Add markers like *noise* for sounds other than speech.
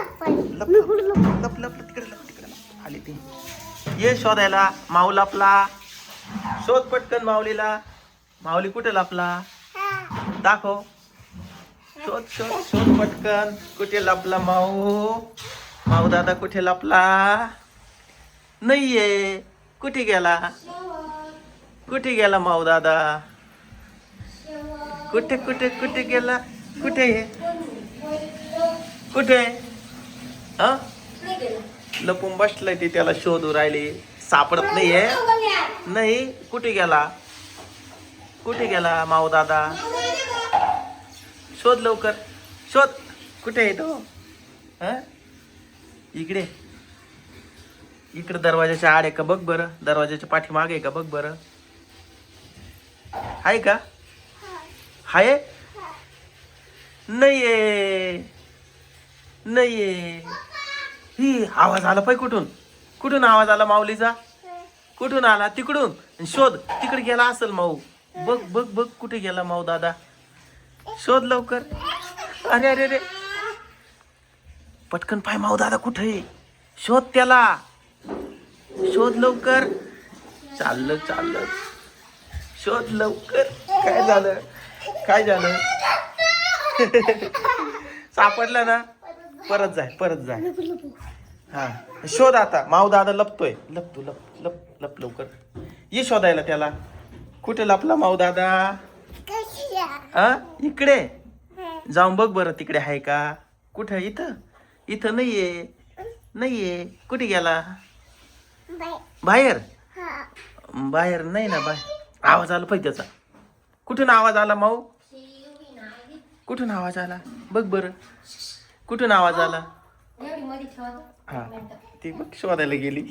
लप लप लप, तिकडे लप तिकडे आली ती ये शोधायला माऊ लपला शोध पटकन माऊलीला माऊली कुठे लपला दाखव शोध शोध शोध पटकन कुठे लपला माऊ माऊ दादा कुठे लपला नाहीये कुठे गेला कुठे गेला माऊ दादा कुठे कुठे कुठे गेला कुठे कुठे हा? लपून बसलाय ते त्याला शोधू राहिले. सापडत नाहीये. नाही कुठे गेला? कुठे गेला माऊ दादा? शोध लवकर. शोध. कुठे आहे तो? हा? इकडे. इकडे दरवाजाच्या आड आहे का? बघ बरं. दरवाजाच्या पाठीमागे आहे का? बघ बरं. आहे का? हाय नाहीये. नाहीये. ही आवाज आला पाय कुठून? कुठून आवाज आला माऊलीचा? कुठून आला? तिकडून. आणि शोध. तिकडे गेला असेल माऊ. बघ बघ बघ कुठे गेला माऊ दादा. शोध लवकर. अरे अरे अरे. पटकन पाय माऊ दादा कुठे शोध त्याला. शोध लवकर. चाललं चाललं. शोध लवकर. काय झालं? काय झालं? *laughs* सापडलं ना? परत जाय परत जाय. हा. शोध आता. माऊ दादा लपतोय. लप तू लप लप लप लवकर. ये शोधायला त्याला. कुठे लपला माऊ दादा? हा इकडे. जाऊन बघ बरं तिकडे आहे का. कुठं? इथं. इथं नाहीये. नाहीये. कुठे गेला? बाहेर. बाहेर नाही ना बाहेर. आवाज आला पाहिजे त्याचा. कुठून आवाज आला माऊ? कुठून आवाज आला? बघ बरं. कुठून आवाज आला? एवढी मध्ये ठेवा हा ती बघ शोधायला गेली.